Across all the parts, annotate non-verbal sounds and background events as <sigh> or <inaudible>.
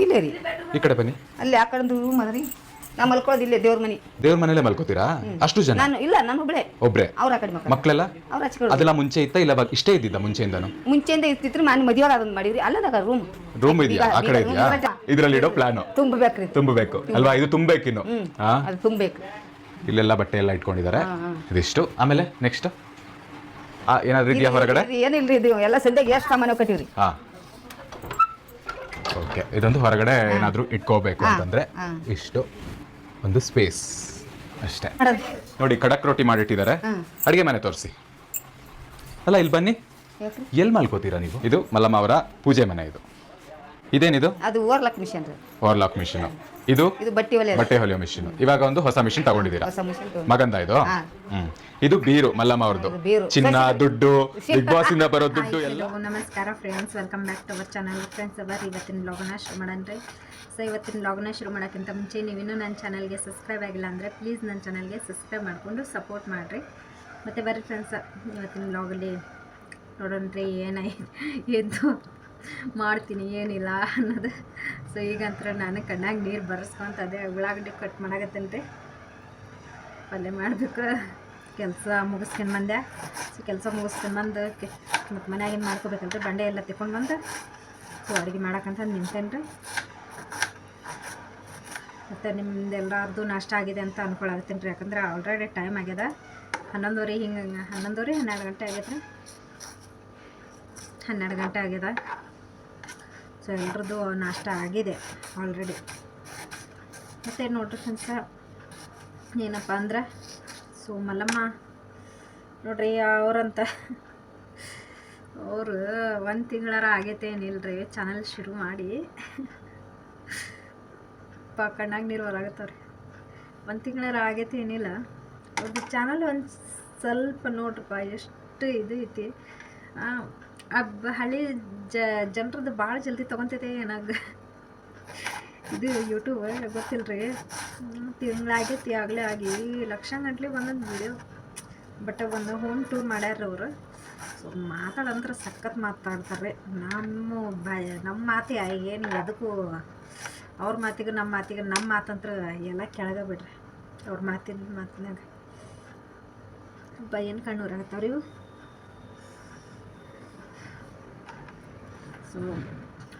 ಇಲ್ಲೇ ರೀ. ಈ ಕಡೆ ಬನ್ನಿ. ಅಲ್ಲಿ ಆ ಕಡೆ ರೂಮ್ ಅದ ರೀ. ನಾ ಮಲ್ಕೊಳ್ಳೋದು ಇಲ್ಲೇ ದೇವ್ರ ಮನೆ. ದೇವ್ರ ಮನೇಲೆ ಮಲ್ಕೋತೀರಾ? ಅಷ್ಟು ಜನ? ನಾನು ಇಲ್ಲ ನಾನು ಒಬ್ಳೆ. ಒಬ್ರೆ? ಅವ್ರ ಆ ಕಡೆ ಮಕ್ಕಳು. ಮಕ್ಕಳೆಲ್ಲ? ಅವ್ರ ಕಡೆ ಅದೆಲ್ಲ ಮುಂಚೆ ಇತ್ತ ಇಲ್ಲ ಬ- ಇಷ್ಟೇ ಇದ್ದಿದ್ದ ಮುಂಚೆಯಿಂದನು? ಮುಂಚೆಯಿಂದ ಇರ್ತಿದ್ರು ನಾನು ಮದುವೆ ಅದೊಂದು ಮಾಡಿದ್ರಿ ಅಲ್ಲದಾಗ ರೂಮ್ ರೂಮ್ ಇದೆಯಾ? ಆ ಕಡೆ ಇದೆಯಾ? ಇದ್ರಲ್ಲಿ ಇಡೋ ಪ್ಲಾನ್ ತುಂಬಬೇಕ್ರಿ. ತುಂಬಬೇಕು. ಅಲ್ವಾ? ಇದು ತುಂಬಬೇಕಿನ್ನು ಹಾ? ಅದು ತುಂಬಬೇಕು. ಇಲ್ಲೆಲ್ಲ ಬಟ್ಟೆ ಎಲ್ಲ ಇಟ್ಕೊಂಡಿದ್ದಾರೆ. ಇದಿಷ್ಟು. ಆಮೇಲೆ ನೆಕ್ಸ್ಟ್ ಏನಾದ್ರು ಇದೆಯಾ ಹೊರಗಡೆ? ಏನಿಲ್ಲ ಏನಿಲ್ರಿ ಇದು. ಎಲ್ಲ ಸಂಧ್ಯಾಗ ಎಷ್ಟು ಸಾಮಾನು ಕಟ್ಟಿವ್ರಿ. ಹಾ. ಓಕೆ ಇದೊಂದು ಹೊರಗಡೆ ಏನಾದ್ರು ಇಟ್ಕೋಬೇಕು ಅಂತಂದ್ರೆ ಇಷ್ಟು ಒಂದು ಸ್ಪೇಸ್ ಅಷ್ಟೇ. ನೋಡಿ ಖಡಕ್ ರೊಟ್ಟಿ ಮಾಡಿಟ್ಟಿದ್ದಾರೆ. ಅಡುಗೆ ಮನೆ ತೋರಿಸಿ. ಅಲ್ಲ ಇಲ್ಲಿ ಬನ್ನಿ. ಎಲ್ ಎಲ್ಲಿ ಮಲ್ಕೋತೀರಾ ನೀವು? ಇದು ಮಲ್ಲಮ್ಮ ಅವರ ಪೂಜೆ ಮನೆ ಇದು. ಇದೇನಿದು? ಅದು ಓವರ್ಲಾಕ್ ಮಿಷನ್ ರೀ. ಓವರ್ಲಾಕ್ ಮಿಷಿನ್ ಇದು ಇದು ಬಟ್ಟೆ ಒಲೆ ಬಟ್ಟೆ ಹೊಲಿಯೋ ಮಿಷಿನ್ ಇವಾಗ ಒಂದು ಹೊಸ ಮಿಷಿನ್ ತಗೊಂಡಿದ್ದೀರಾ? ಹೊಸ ಮಿಷನ್ ತಗೊಂಡು ಮಗಂದ ಇದು? ಹಾ. ಹ್ಮ್. ಇದು ಬೀರು ಮಲ್ಲಮ್ಮ ಅವ್ರದ್ದು. ಬೀರು. ಚಿನ್ನ ದುಡ್ಡು <laughs> ಬಿಗ್ ಬಾಸ್ ಇಂದ ಬರೋ ದುಡ್ಡು ಎಲ್ಲ. ನಮಸ್ಕಾರ friends welcome back to our channel friends our ಇವತ್ತಿನ ಬ್ಲಾಗನ್ನ ಶುರು ಮಾಡನ್ರಿ ಸೊ ಇವತ್ತಿನ ಬ್ಲಾಗನ್ನ ಶುರು ಮಾಡೋಕ್ಕಿಂತ ಮುಂಚೆ ನೀವಿನ್ನೂ ನನ್ನ ಚಾನಲ್ಗೆ ಸಬ್ಸ್ಕ್ರೈಬ್ ಆಗಿಲ್ಲ ಅಂದರೆ ಪ್ಲೀಸ್ ನನ್ನ ಚಾನಲ್ಗೆ ಸಬ್ಸ್ಕ್ರೈಬ್ ಮಾಡಿಕೊಂಡು ಸಪೋರ್ಟ್ ಮಾಡಿರಿ. ಮತ್ತು ಬರ್ರಿ ಫ್ರೆಂಡ್ಸ್ ಇವತ್ತಿನ ಬ್ಲಾಗಲ್ಲಿ ನೋಡೋಣ ರೀ ಎಂದು ಮಾಡ್ತೀನಿ, ಏನಿಲ್ಲ ಅನ್ನೋದು. ಸೊ ಈಗಂತರ ನಾನು ಕಣ್ಣಾಗ ನೀರು ಬರೆಸ್ಕೊಂತ ಅದೇ ಉಳ್ಳಾಗಡ್ಡಿ ಕಟ್ ರೀ ಪಲ್ಯ ಮಾಡಬೇಕು, ಕೆಲಸ ಮುಗಿಸ್ಕೊಂಡು ಬಂದೆ. ಸೊ ಕೆಲಸ ಮುಗಿಸ್ಕೊಂಡು ಬಂದು ಮತ್ತು ಮನ್ಯಾಗಿನ ಮಾಡ್ಕೋಬೇಕಂತ ಬಂಡೆ ಎಲ್ಲ ತಿಕ್ಕೊಂಡು ಬಂದು, ಸೊ, ಅಡುಗೆ ಮಾಡೋಕ್ಕಂತ ನಿಂತೇನೆ ರೀ ಮತ್ತು ನಿಮ್ದೆಲ್ಲರದು ನಾಷ್ಟ ಆಗಿದೆ ಅಂತ ಅನ್ಕೊಳಕತ್ತೀನಿ ರೀ ಯಾಕಂದ್ರೆ ಆಲ್ರೆಡಿ ಟೈಮ್ ಆಗ್ಯದ. ಹನ್ನೊಂದುವರೆ ಹಿಂಗೆ ಹನ್ನೊಂದುವರೆ ಹನ್ನೆರಡು ಗಂಟೆ ಆಗೈತೆ ರೀ ಹನ್ನೆರಡು ಗಂಟೆ ಆಗ್ಯದ. ಸೊ ಎಲ್ರದ್ದು ನಾಷ್ಟ ಆಗಿದೆ ಆಲ್ರೆಡಿ ಮತ್ತು ನೋಡ್ರಿ ಫ್ರೆಂಡ್ಸ, ಏನಪ್ಪ ಅಂದ್ರೆ, ಸೊ ಮಲ್ಲಮ್ಮ, ನೋಡ್ರಿ ಅವ್ರಂತ, ಅವರು ಒಂದು ತಿಂಗಳಾರ ಆಗೈತೆ ಏನಿಲ್ರಿ ಚಾನಲ್ ಶುರು ಮಾಡಿ. ಪ ಕಣ್ಣಾಗ ನೀರು ಹೊರಾಗತ್ತವ್ರಿ. ಒಂದು ತಿಂಗಳಾರ ಆಗೈತೆ ಏನಿಲ್ಲ. ಅವ್ರದ್ದು ಚಾನಲ್ ಒಂದು ಸ್ವಲ್ಪ ನೋಡ್ರಪ್ಪ, ಎಷ್ಟು ಇದು ಐತಿ ಆ, ಹಳೆ ಜನರದ್ದು ಭಾಳ ಜಲ್ದಿ ತೊಗೊತೈತೆ ಏನಾಗ? ಇದು ಯೂಟ್ಯೂಬ್ ಗೊತ್ತಿಲ್ಲ ತಿಂಗಳಾಗೈತಿ ಆಗಲೇ ಆಗಿ ಲಕ್ಷ ಒಂದೊಂದು ವಿಡಿಯೋ ಬಟ್ ಒಂದು ಹೋಮ್ ಟೂರ್ ಮಾಡ್ಯಾರ ಅವರು. ಸೊ ಮಾತಾಡಂದ್ರೆ ಸಖತ್ ಮಾತಾಡ್ತಾರೆ ನಮ್ಮ ಭಯ ನಮ್ಮ ಮಾತು ಏನು ಎದಕ್ಕೂ ಅವ್ರ ಮಾತಿಗೆ ನಮ್ಮ ಮಾತಿಗೆ ನಮ್ಮ ಮಾತಂತ್ರ ಎಲ್ಲ ಕೆಳಗೆ ಬಿಡ್ರಿ. ಅವ್ರ ಮಾತಿನ ಮಾತಿನಾಗ ಏನು ಕಣ್ಣು ಇವು? ಸೊ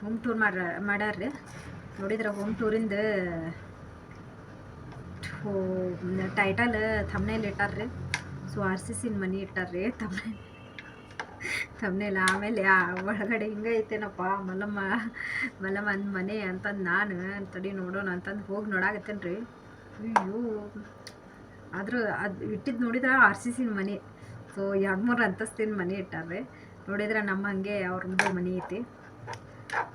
ಹೋಮ್ ಟೂರ್ ಮಾಡ್ರ ಮಾಡ್ಯಾರ್ರಿ ನೋಡಿದ್ರೆ ಹೋಮ್ ಟೂರಿಂದ ಟೈಟಲ್ ಥಮ್ನೇಲ್ ಇಟ್ಟಾರ್ರಿ. ಸೊ ಆರ್ ಸಿ ಸಿನ ಮನಿ ಇಟ್ಟಾರ್ರಿ. ತಮ್ನೇ ತಮ್ನೇಲಿ ಆಮೇಲೆ ಒಳಗಡೆ ಹಿಂಗೆ ಐತೇನಪ್ಪ, ಮಲ್ಲಮ್ಮ ಮಲ್ಲಮ್ಮ ಅಂದ್ ಮನೆ ಅಂತಂದು ನಾನು ತಡಿ ನೋಡೋಣ ಅಂತಂದು ಹೋಗಿ ನೋಡಾಕತ್ತೇನೆ ರೀ ಅಯ್ಯೋ, ಆದರೂ ಅದು ಇಟ್ಟಿದ್ದು ನೋಡಿದ್ರೆ ಆರ್ ಸಿ ಸಿನ ಮನೆ. ಸೊ, ಎರಡು ಮೂರು ಅಂತಸ್ತಿನ ಮನೆ ಇಟ್ಟಾರ್ರಿ. ನೋಡಿದ್ರೆ ನಮ್ಮ ಹಂಗೆ ಅವ್ರ ಮನೆ ಐತಿ.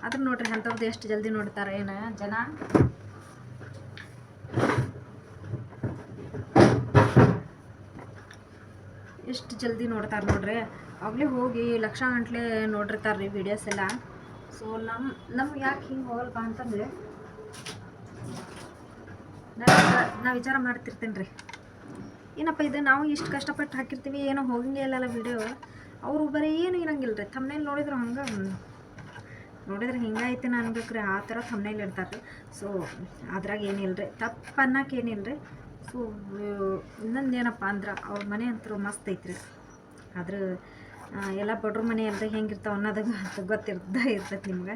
ಆದ್ರೆ ನೋಡ್ರಿ ಅಂಥವ್ರದ್ದು ಎಷ್ಟು ಜಲ್ದಿ ನೋಡ್ತಾರೆ ಏನ ಜನ? ಎಷ್ಟು ಜಲ್ದಿ ನೋಡ್ತಾರೆ ನೋಡ್ರಿ? ಆಗಲೇ ಹೋಗಿ ಲಕ್ಷ ಗಂಟ್ಲೆ ನೋಡಿರ್ತಾರೆ ರೀ ವಿಡಿಯೋಸ್ ಎಲ್ಲ. ಸೊ ನಮ್ಮ ನಮ್ಗೆ ಯಾಕೆ ಹಿಂಗೆ ಹೋಗಲ್ಪ ಅಂತಂದ್ರೆ ನಾ ವಿಚಾರ ಮಾಡ್ತಿರ್ತೀನಿ ರೀ. ಏನಪ್ಪ ಇದು? ನಾವು ಇಷ್ಟು ಕಷ್ಟಪಟ್ಟು ಹಾಕಿರ್ತೀವಿ, ಏನೋ ಹೋಗಂಗೆ ಇಲ್ಲಲ್ಲ ವಿಡಿಯೋ ಅವರು ಬರೀ ಏನು ಇರಂಗಿಲ್ಲ ರೀ ತಮ್ಮನೇಲಿ ನೋಡಿದ್ರು ಹಂಗೆ. ನೋಡಿದ್ರೆ ಹಿಂಗಾಯ್ತು ನಾನು ಬೇಕ್ರಿ ಆ ಥರ ತಮ್ಮನೇಲಿ ಇಡ್ತಾರೆ. ರೀ ಸೊ ಅದ್ರಾಗ ಏನಿಲ್ಲ ರೀ ತಪ್ಪು ಅನ್ನಕ್ಕೆ ಏನಿಲ್ಲ ರೀ ಸೊ ಇನ್ನೊಂದು ಏನಪ್ಪ ಅಂದ್ರೆ, ಅವ್ರ ಮನೆ ಅಂತೂ ಮಸ್ತ್ ಐತ್ರಿ. ಆದ್ರೆ ಎಲ್ಲ <laughs> ಬಡ್ರ ಮನೆ ಅಲ್ರಿ ಹೆಂಗಿರ್ತಾವ ಅನ್ನೋದು ಗೊತ್ತಿರ್ತ ಗೊತ್ತಿರ್ದ ಇರ್ತೈತೆ ನಿಮ್ಗೆ.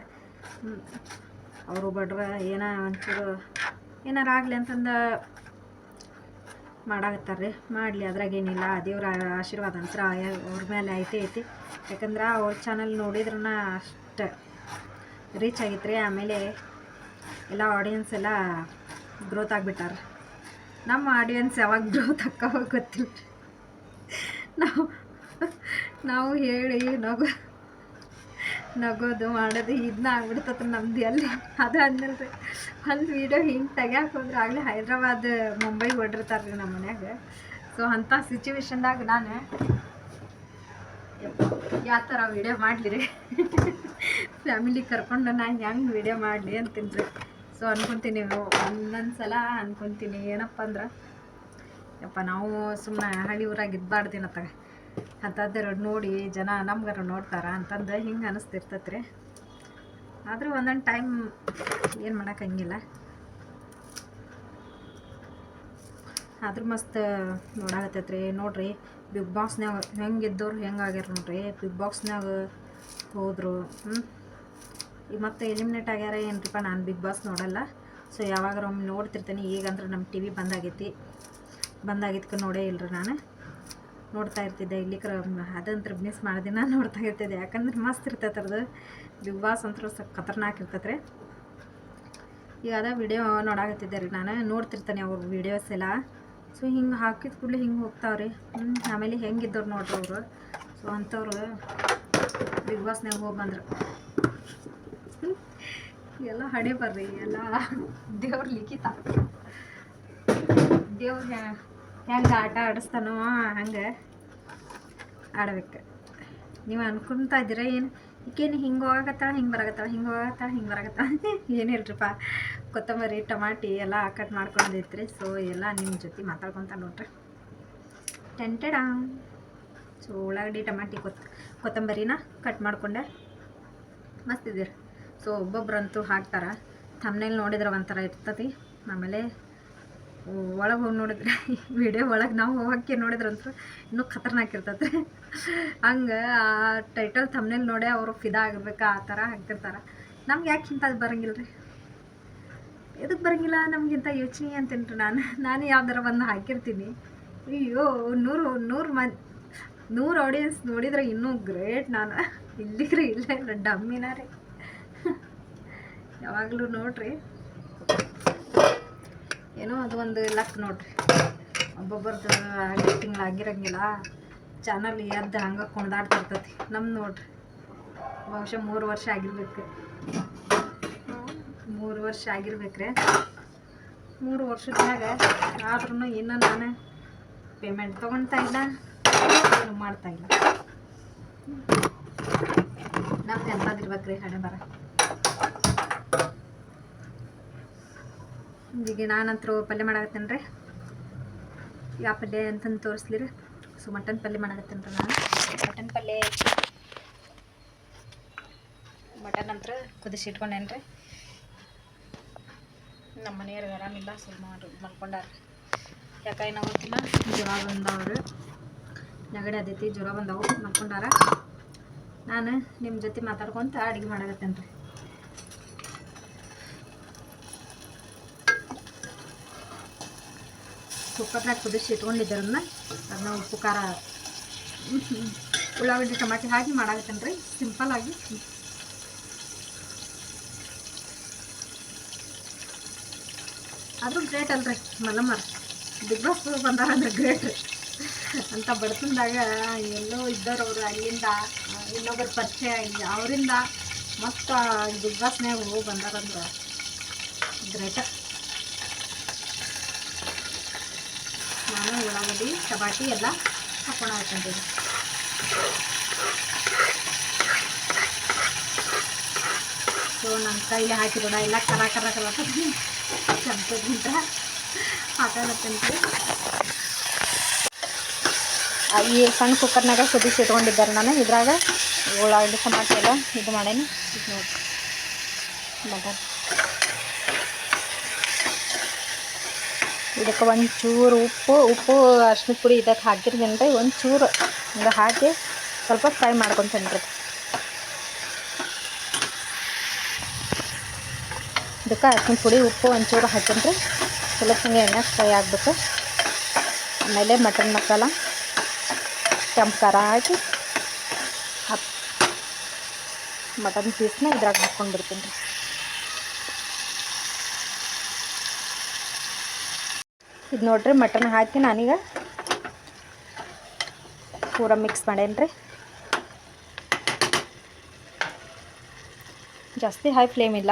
ಅವರು ಬಡ್ರ ಏನೋ ಒಂಚೂರು ಏನಾರು ಆಗಲಿ ಅಂತಂದ ರೀ ಮಾಡಲಿ ಅದ್ರಾಗೇನಿಲ್ಲ ದೇವ್ರ ಆಶೀರ್ವಾದ ಅಂತ ಅವ್ರ ಮೇಲೆ ಐತೆ ಐತಿ. ಯಾಕಂದ್ರೆ ಅವ್ರ ಚಾನಲ್ ನೋಡಿದ್ರನ ಅಷ್ಟು. ರೀಚ್ ಆಗಿತ್ತು ಆಮೇಲೆ ಎಲ್ಲ ಆಡಿಯನ್ಸ್ ಎಲ್ಲ ಗ್ರೋತ್ ಆಗಿಬಿಟ್ಟಾರೆ. ನಮ್ಮ ಆಡಿಯನ್ಸ್ ಯಾವಾಗ ಗ್ರೋತ್ ಆಕ್ಕವ ಗೊತ್ತಿಲ್ಲ. ನಾವು ನಾವು ಹೇಳಿ ನಗು, ನಗೋದು ಮಾಡೋದು ಇದನ್ನ ಆಗ್ಬಿಡ್ತತ್ರ ನಮ್ದು ಎಲ್ಲಿ? ಅದು ಅಂದಲ್ಲ ರೀ ಒಂದು ವೀಡಿಯೋ ಹಿಂಗೆ ತೆಗ್ಯಾಕೆ ಹೋದ್ರೆ ಆಗಲೇ ಹೈದ್ರಾಬಾದ್, ಮುಂಬೈ ಹೊಡಿರ್ತಾರೆ ರೀ ನಮ್ಮ ಮನ್ಯಾಗ. ಸೊ ಅಂಥ ಸಿಚುವೇಶನ್ದಾಗ ನಾನು ಯಾವ ಥರ ವೀಡಿಯೋ ಮಾಡಲಿ ರೀ ಫ್ಯಾಮಿಲಿ ಕರ್ಕೊಂಡು ನಾನು ಹೆಂಗೆ ವೀಡಿಯೋ ಮಾಡಲಿ ಅಂತೀನಿ ರೀ ಸೊ ಅನ್ಕೊತೀನಿ ಒಂದೊಂದು ಸಲ ಅನ್ಕೊತೀನಿ. ಏನಪ್ಪ ಅಂದ್ರೆ, ಯಪ್ಪ, ನಾವು ಸುಮ್ಮನೆ ಹಳ್ಳಿ ಊರಾಗ ತಗ. ಅಂಥದ್ದು ನೋಡಿ, ಜನ ನಮ್ಗಾರ ನೋಡ್ತಾರ ಅಂತಂದು ಹಿಂಗೆ ಅನಿಸ್ತಿರ್ತೈತೆ ರೀ ಆದರೂ ಒಂದೊಂದು ಟೈಮ್ ಏನು ಮಾಡೋಕ್ಕಂಗಿಲ್ಲ. ಆದರೂ ಮಸ್ತ್ ನೋಡಾಕತ್ತೈತ್ರಿ. ನೋಡ್ರಿ ಬಿಗ್ ಬಾಕ್ಸ್ನಾಗ ಹೆಂಗೆ ಇದ್ದವ್ರು ಹೆಂಗೆ ಆಗ್ಯಾರ ನೋಡ್ರಿ. ಬಿಗ್ ಬಾಕ್ಸ್ನಾಗ ಹೋದರು ಈಗ ಮತ್ತೆ ಎಲಿಮಿನೇಟ್ ಆಗ್ಯಾರ ಏನ್ರಿಪ್ಪ ನಾನು ಬಿಗ್ ಬಾಸ್ ನೋಡಲ್ಲ. ಸೊ ಯಾವಾಗ ಒಮ್ಮೆ ನೋಡ್ತಿರ್ತೀನಿ. ಈಗಂದ್ರೆ ನಮ್ಮ ಟಿ ವಿ ಬಂದಾಗೈತಿ. ಬಂದಾಗಿದ್ಕೆ ನೋಡೇ ಇಲ್ಲರಿ ನಾನು. ನೋಡ್ತಾ ಇರ್ತಿದ್ದೆ. ಇಲ್ಲಿ ಕ್ರ ಅದಂತ್ರ ಮಿಸ್ ಮಾಡ್ದಿನ ನೋಡ್ತಾ ಇರ್ತಿದ್ದೆ. ಯಾಕಂದ್ರೆ ಮಸ್ತ್ ಇರ್ತೈತೆ ಅದು ಬಿಗ್ ಬಾಸ್ ಅಂತೂ ಸ್ವಲ್ಪ ಖತರ್ನಾಕ್ ಇರ್ತೈತೆ ರೀ ಈಗ ಅದ ವಿಡಿಯೋ ನೋಡಾಕತ್ತಿದ್ದೆ ರೀ ನಾನು. ನೋಡ್ತಿರ್ತೇನೆ ಅವ್ರ ವಿಡಿಯೋಸ್ ಎಲ್ಲ. ಸೊ ಹಿಂಗೆ ಹಾಕಿದ ಕೂಡಲೇ ಹಿಂಗೆ ಹೋಗ್ತಾವ್ರಿ. ಆಮೇಲೆ ಹೆಂಗಿದ್ದವ್ರು ನೋಡ್ರಿ ಅವರು. ಸೊ ಅಂಥವ್ರು ಬಿಗ್ ಬಾಸ್ನಾಗ ಹೋಗಿ ಬಂದ್ರು. ಎಲ್ಲ ಹಣೆ ಬರ್ರಿ, ಎಲ್ಲ ದೇವ್ರ ಲಿಖಿತ. ದೇವ್ರ ಹೆಂಗೆ ಆಟ ಆಡಿಸ್ತಾನೋ ಹಂಗೆ ಆಡ್ಬೇಕು. ನೀವು ಅನ್ಕೊಂತ ಇದ್ದೀರಾ ಏನು? ಈಕೇನು ಹಿಂಗೆ ಹೋಗಕತ್ತಾಳ, ಹಿಂಗೆ ಬರಗತ್ತ ಹಿಂಗೆ ಹೋಗತ್ತಾಳ ಹಿಂಗೆ ಬರಗತ್ತ ಏನಿಲ್ರಿಪ್ಪ ಕೊತ್ತಂಬರಿ, ಟಮಾಟಿ ಎಲ್ಲ ಕಟ್ ಮಾಡ್ಕೊಂಡಿದ್ರಿ. ಸೊ ಎಲ್ಲ ನಿಮ್ಮ ಜೊತೆ ಮಾತಾಡ್ಕೊತ ನೋಡ್ರಿ. ಟೆಂಟೆಡ ಸೊ ಉಳ್ಳಾಗಡ್ಡಿ, ಟಮಾಟಿ, ಕೊತ್ ಕೊತ್ತಂಬರಿನ ಕಟ್ ಮಾಡಿಕೊಂಡೆ. ಮಸ್ತ್ ಸೊ ಒಬ್ಬೊಬ್ರಂತೂ ಹಾಕ್ತಾರೆ. ತಮ್ಮನೇಲಿ ನೋಡಿದ್ರೆ ಒಂಥರ ಇರ್ತತಿ. ಆಮೇಲೆ, ಒಳಗೆ ಹೋಗಿ ನೋಡಿದ್ರೆ ವಿಡಿಯೋ ಒಳಗೆ ನಾವು ಹೋಗಕ್ಕೆ ನೋಡಿದ್ರಂತೂ ಇನ್ನೂ ಖತರ್ನಾಕ್ ಇರ್ತೈತೆ ಹಂಗೆ, ಆ ಟೈಟಲ್ ತಮ್ಮನೇಲಿ ನೋಡೇ ಅವರು ಫಿದಾ ಆಗಬೇಕಾ ಆ ಥರ ಹಾಕ್ತಿರ್ತಾರೆ ನಮ್ಗೆ ಯಾಕೆ ಇಂಥದ್ದು ಬರಂಗಿಲ್ಲ ರೀ ಎದಕ್ಕೆ ಬರಂಗಿಲ್ಲ? ನಮಗಿಂತ ಯೋಚನೆ ಅಂತೀನಿ ರೀ ನಾನು. ನಾನು ಯಾವ್ದಾರ ಒಂದು ಹಾಕಿರ್ತೀನಿ. ಅಯ್ಯೋ, ನೂರು ನೂರು ಮ ನೂರು ಆಡಿಯನ್ಸ್ ನೋಡಿದ್ರೆ ಇನ್ನೂ ಗ್ರೇಟ್ ನಾನು. ಇಲ್ಲಿಗ್ರಿ ಇಲ್ಲ ಇಲ್ಲ ಡಮ್ಮಿನ ರೀ. ಯಾವಾಗಲೂ ನೋಡ್ರಿ. ಏನೋ ಅದು ಒಂದು ಲಕ್ ನೋಡ್ರಿ. ಒಬ್ಬೊಬ್ಬರದ್ದು ಐದು ತಿಂಗಳು ಆಗಿರಂಗಿಲ್ಲ. ಚಾನಲ್ ಎದ್ದು ಹಂಗೆ ಕೊಂಡಾಡ್ತಿರ್ತತಿ. ನಮ್ದು ನೋಡ್ರಿ. ಬಹುಶಃ ಮೂರು ವರ್ಷ ಆಗಿರ್ಬೇಕು. ಮೂರು ವರ್ಷ ಆಗಿರ್ಬೇಕ್ರೆ. ಮೂರು ವರ್ಷದಾಗ ಆದ್ರೂ ಇನ್ನೂ ನಾನು ಪೇಮೆಂಟ್ ತೊಗೊಳ್ತಾ ಇಲ್ಲ, ಏನು ಮಾಡ್ತಾ ಇಲ್ಲ. ನಮ್ಗೆ ಎಂಥದಿರ್ಬೇಕ್ರಿ ಹಣೆ ಬರ ಈಗ ನಾನಂತರೂ ಪಲ್ಯ ಮಾಡಾಕತ್ತೇನೆ ರೀ ಯಾವ ಪಲ್ಯ ಅಂತಂದು ತೋರಿಸ್ಲಿ ರೀ ಸೊ, ಮಟನ್ ಪಲ್ಯ ಮಾಡಾಕತ್ತೇನೆ ರೀ ನಾನು. ಮಟನ್ ಪಲ್ಯ. ಮಟನ್ ಅಂತ ಕುದಿಸಿ ಇಟ್ಕೊಂಡೇನೆ ರೀ ನಮ್ಮ ಮನೆಯವ್ರಿಗೆ ಆರಾಮಿಲ್ಲ, ಸ್ವಲ್ಪ ಮಾಡಿ, ಮಲ್ಕೊಂಡಾರ. ಯಾಕೆ ಏನೋ ಗೊತ್ತಿಲ್ಲ. ಜ್ವರ ಬಂದವರು. ನೆಗಡಿ ಅದೈತಿ ಜ್ವರ ಬಂದವು, ಮಲ್ಕೊಂಡಾರ. ನಾನು ನಿಮ್ಮ ಜೊತೆ ಮಾತಾಡ್ಕೊತ ಅಡುಗೆ ಮಾಡಕತ್ತೇನೆ ರೀ. ಕುಕ್ಕರ್ನಾಗ ಕುದಿಸಿ ಇಟ್ಕೊಂಡಿದ್ದರನ್ನ ಅದನ್ನ. ಉಪ್ಪು ಖಾರ ಉಳ್ಳಾಗಡ್ಡಿ ಟಮಾಟಿ ಹಾಕಿ ಮಾಡಾಕತ್ತೇನೆ ರೀ. ಸಿಂಪಲ್ಲಾಗಿ ಆದರೂ ಗ್ರೇಟ್ ಅಲ್ರಿ ಮಲ್ಲಮ್ಮರ್ ಬಿಗ್ ಬಾಸ್ ಬಂದಾರ ಅಂದ್ರೆ ಗ್ರೇಟ್ ಅಂತ ಬಡತನದಾಗ ಎಲ್ಲೋ ಇದ್ದವ್ರು ಅವರು ಅಲ್ಲಿಂದ ಇನ್ನೊಬ್ಬರ ಪರಿಚಯ ಅವರಿಂದ ಮತ್ತು ಬಿಗ್ ಬಾಸ್ನಾಗ ಹೋಗಿ ಬಂದಾರಂದ್ರೆ ಗ್ರೇಟ ನಾನು ಉಳ್ಳಾಗಡ್ಡಿ, ಚಪಾತಿ ಎಲ್ಲ ಹಾಕೋಣ ಹಾಕೊಂಡಿದ್ದೆ ಸೊ ನನ್ನ ಕೈಲಿ ಹಾಕಿರೋಣ ಎಲ್ಲ ಕರ ಕರ ಕರ. ಈ ಸಣ್ಣ ಕುಕ್ಕರ್ನಾಗ ಕುದಿಸಿ ಇಟ್ಕೊಂಡಿದ್ದಾರೆ ನಾನು. ಇದ್ರಾಗ ಉಳ್ಳಾಗಡ್ಡಿ ಟಮಾಟೆ ಎಲ್ಲ ಇದು ಮಾಡೇನಿ. ಇದು ನೋಡಿ. ಮಟನ್ ಇದಕ್ಕೆ ಒಂಚೂರು ಉಪ್ಪು ಉಪ್ಪು ಅರ್ಶಿನ ಪುಡಿ ಇದಕ್ಕೆ ಹಾಕಿರ್ತೀನಿ ರೀ ಒಂಚೂರು ಹಿಂಗೆ ಹಾಕಿ ಸ್ವಲ್ಪ ಫ್ರೈ ಮಾಡ್ಕೊತೀನಿ ರೀ ಇದಕ್ಕೆ ಅರ್ಶಿನ ಪುಡಿ, ಉಪ್ಪು, ಒಂಚೂರು ಹಾಕೀನಿ ಚಲೋ ಹಿಂಗೆ ಎಣ್ಣೆ ಫ್ರೈ ಆಗಬೇಕು ಆಮೇಲೆ ಮಟನ್ ಮಸಾಲ, ಕೆಂಪು ಖಾರ ಹಾಕಿ ಮಟನ್ ಪೀಸ್ನ ಇದ್ರಾಗ ಹಾಕ್ಕೊಂಡು ಬಿಡ್ತೀನಿ ರೀ. ಇದು ನೋಡ್ರಿ ಮಟನ್ ಹಾಕಿ ನಾನೀಗ ಪೂರ ಮಿಕ್ಸ್ ಮಾಡೇನಿ ರೀ ಜಾಸ್ತಿ ಹೈ ಫ್ಲೇಮ್ ಇಲ್ಲ.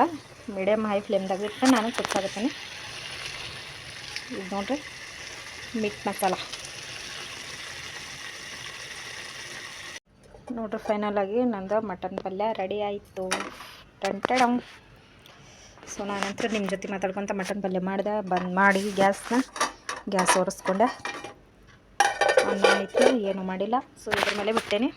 ಮೀಡಿಯಮ್ ಹೈ ಫ್ಲೇಮ್ದಾಗ ಇಟ್ಟು ನಾನು ಕುಚ್ಚಾಗತ್ತೀನಿ ಇದು ನೋಡ್ರಿ ಮೀಟ್ ಮಸಾಲ ನೋಡ್ರಿ ಫೈನಲ್ ಆಗಿ ನಂದು ಮಟನ್ ಪಲ್ಯ ರೆಡಿ ಆಯಿತು. ಟಂಟಡಮ್ ಸೊ ನಾನಂತರ ನಿಮ್ಮ ಜೊತೆ ಮಾತಾಡ್ಕೊತ ಮಟನ್ ಪಲ್ಯ ಮಾಡಿದೆ, ಬಂದ್ ಮಾಡಿ ಗ್ಯಾಸ್ನ, ಗ್ಯಾಸ್ ಒರೆಸ್ಕೊಂಡೆ. ಅನ್ನ ಆಯಿತು ಏನೂ ಮಾಡಿಲ್ಲ. ಸೊ ಇದ್ರ ಮೇಲೆ ಬಿಟ್ಟೇನೆ